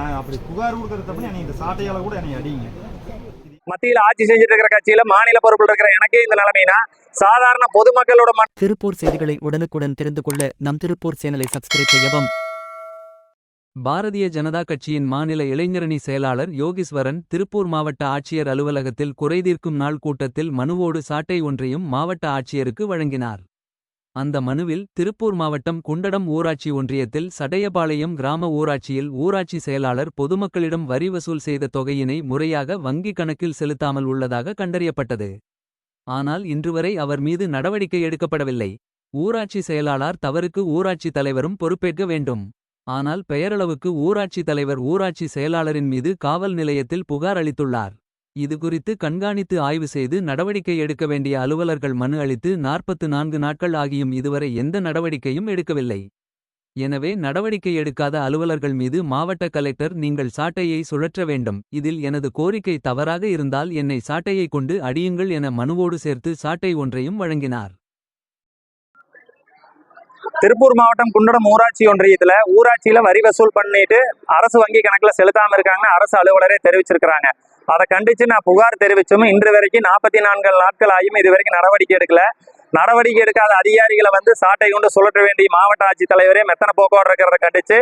நான் அப்படி புகார் கொடுக்கறது தப்பு என்னை இந்த சாட்டையால கூட என்னை அடிங்க. மத்தியில் ஆட்சி செஞ்சுட்டு இருக்கிற கட்சியில மாநில பொறுப்பில் இருக்கிற எனக்கே இந்த நிலைமைனா சாதாரண பொதுமக்களோட மன திருப்பூர் செய்திகளை உடனுக்குடன் தெரிந்து கொள்ள நம் திருப்பூர் சேனலை சப்ஸ்கிரைப் செய்யவும். பாரதிய ஜனதா கட்சியின் மாநில இளைஞரணி செயலாளர் யோகீஸ்வரன் திருப்பூர் மாவட்ட ஆட்சியர் அலுவலகத்தில் குறைதீர்க்கும் நாள் கூட்டத்தில் மனுவோடு சாட்டை ஒன்றையும் மாவட்ட ஆட்சியருக்கு வழங்கினார். அந்த மனுவில் திருப்பூர் மாவட்டம் குண்டடம் ஊராட்சி ஒன்றியத்தில் சடையபாளையம் கிராம ஊராட்சியில் ஊராட்சி செயலாளர் பொதுமக்களிடம் வரி வசூல் செய்த தொகையினை முறையாக வங்கிக் கணக்கில் செலுத்தாமல் உள்ளதாக கண்டறியப்பட்டது. ஆனால் இன்றுவரை அவர் மீது நடவடிக்கை எடுக்கப்படவில்லை. ஊராட்சி செயலாளர் தவறுக்கு ஊராட்சி தலைவரும் பொறுப்பேற்க வேண்டும். ஆனால் பெயரளவுக்கு ஊராட்சி தலைவர் ஊராட்சி செயலாளரின் மீது காவல் நிலையத்தில் புகார் அளித்துள்ளார். இதுகுறித்து கண்காணித்து ஆய்வு செய்து நடவடிக்கை எடுக்க வேண்டிய அலுவலர்கள் மனு அளித்து நாற்பத்து நான்கு நாட்கள் ஆகியும் இதுவரை எந்த நடவடிக்கையும் எடுக்கவில்லை. எனவே நடவடிக்கை எடுக்காத அலுவலர்கள் மீது மாவட்ட கலெக்டர் நீங்கள் சாட்டையை சுழற்ற வேண்டும். இதில் எனது கோரிக்கை தவறாக இருந்தால் என்னை சாட்டையை கொண்டு அடியுங்கள் என மனுவோடு சேர்த்து சாட்டை ஒன்றையும் வழங்கினார். திருப்பூர் மாவட்டம் குண்டடம் ஊராட்சி ஒன்றியத்துல ஊராட்சியில வரி வசூல் பண்ணிட்டு அரசு வங்கி கணக்குல செலுத்தாம இருக்காங்கன்னு அரசு அலுவலரே தெரிவிச்சிருக்கிறாங்க. அதை கண்டிச்சு நான் புகார் தெரிவிச்சும். இன்று வரைக்கும் நாற்பத்தி நான்கு நாட்கள் ஆகியும் இது வரைக்கும் நடவடிக்கை எடுக்கல. நடவடிக்கை எடுக்காத அதிகாரிகளை வந்து சாட்டை கொண்டு சுழற்ற வேண்டிய மாவட்ட ஆட்சித்தலைவரே மெத்தனை போக்குவரத்து இருக்கிறத கண்டிச்சு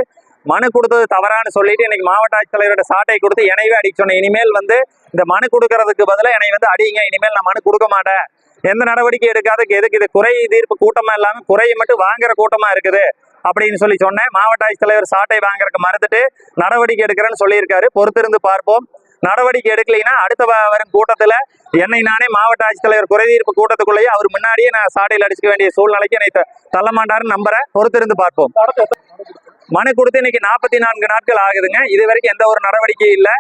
மனு கொடுத்தது தவறான்னு சொல்லிட்டு இன்னைக்கு மாவட்ட ஆட்சித்தலைவரோட சாட்டை கொடுத்து எனவே அடிக்க சொன்னேன். இனிமேல் வந்து இந்த மனு கொடுக்கறதுக்கு பதிலாக என்னை வந்து அடிங்க இனிமேல் நான் மனு கொடுக்க மாட்டேன். எந்த நடவடிக்கை எடுக்காதக்கு எதுக்கு இது? குறை தீர்ப்பு கூட்டமா இல்லாமல் குறையை மட்டும் வாங்குற கூட்டமா இருக்குது அப்படின்னு சொல்லி சொன்னேன். மாவட்ட ஆட்சித்தலைவர் சாட்டை வாங்குறதுக்கு மறுத்துட்டு நடவடிக்கை எடுக்கிறேன்னு சொல்லியிருக்காரு. பொறுத்திருந்து பார்ப்போம். நடவடிக்கை எடுக்கலைன்னா அடுத்த வரும் கூட்டத்துல என்னை நானே மாவட்ட ஆட்சித்தலைவர் குறைதீர்ப்பு கூட்டத்துக்குள்ளேயே அவர் முன்னாடியே நான் சாடையில் அடிச்சுக்க வேண்டிய சூழ்நிலைக்கு என்னை தள்ள மாட்டாருன்னு நம்புறேன் பொறுத்திருந்து பார்ப்போம். மனு கொடுத்து இன்னைக்கு நாற்பத்தி நான்கு நாட்கள் ஆகுதுங்க. இது வரைக்கும் எந்த ஒரு நடவடிக்கையும் இல்லை.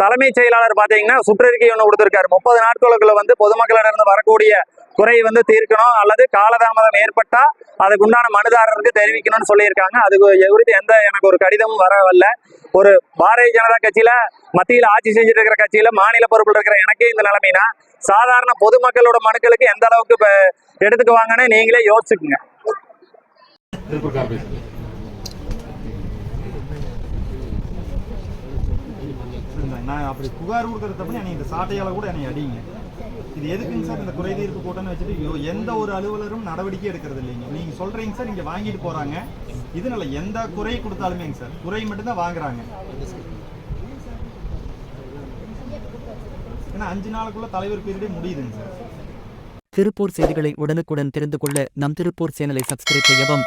தலைமைச் செயலாளர் பாத்தீங்கன்னா சுற்றறிக்கை ஒன்று கொடுத்துருக்காரு. முப்பது நாட்களுக்குள்ள வந்து பொதுமக்களிடம் வரக்கூடிய குறை வந்து தீர்க்கணும் அல்லது காலதாமதம் ஏற்பட்டா அதுக்கு உண்டான மனுதாரருக்கு தெரிவிக்கணும்னு சொல்லியிருக்காங்க. அது குறித்து எந்த எனக்கு ஒரு கடிதமும் வரவில்ல. ஒரு பாரதிய ஜனதா கட்சியில மத்தியில் ஆட்சி செஞ்சுட்டு இருக்கிற கட்சியில மாநில பொறுப்பில் இருக்கிற எனக்கே இந்த நிலைமைனா சாதாரண பொதுமக்களோட மனுக்களுக்கு எந்த அளவுக்கு எடுத்துக்குவாங்கன்னு நீங்களே யோசிச்சுக்குங்க. நான் அப்படி புகார் கொடுக்கறது தப்பு என்னை இந்த சாட்டையால கூட என்னை அடிங்க. இது எதுக்குங்க சார் இந்த குறை தீர்ப்பு கூட்டம்னு வச்சுட்டு எந்த ஒரு அலுவலரும் நடவடிக்கை எடுக்கிறது இல்லைங்க. நீங்க சொல்றீங்க சார் இங்க வாங்கிட்டு போறாங்க. இதனால எந்த குறை கொடுத்தாலுமேங்க சார் குறை மட்டும்தான் வாங்குறாங்க. ஏன்னா அஞ்சு நாளுக்குள்ள தலைவர் பீரியடே முடியுதுங்க சார். திருப்பூர் செய்திகளை உடனுக்குடன் தெரிந்து கொள்ள நம் திருப்பூர் சேனலை சப்ஸ்கிரைப் செய்யவும்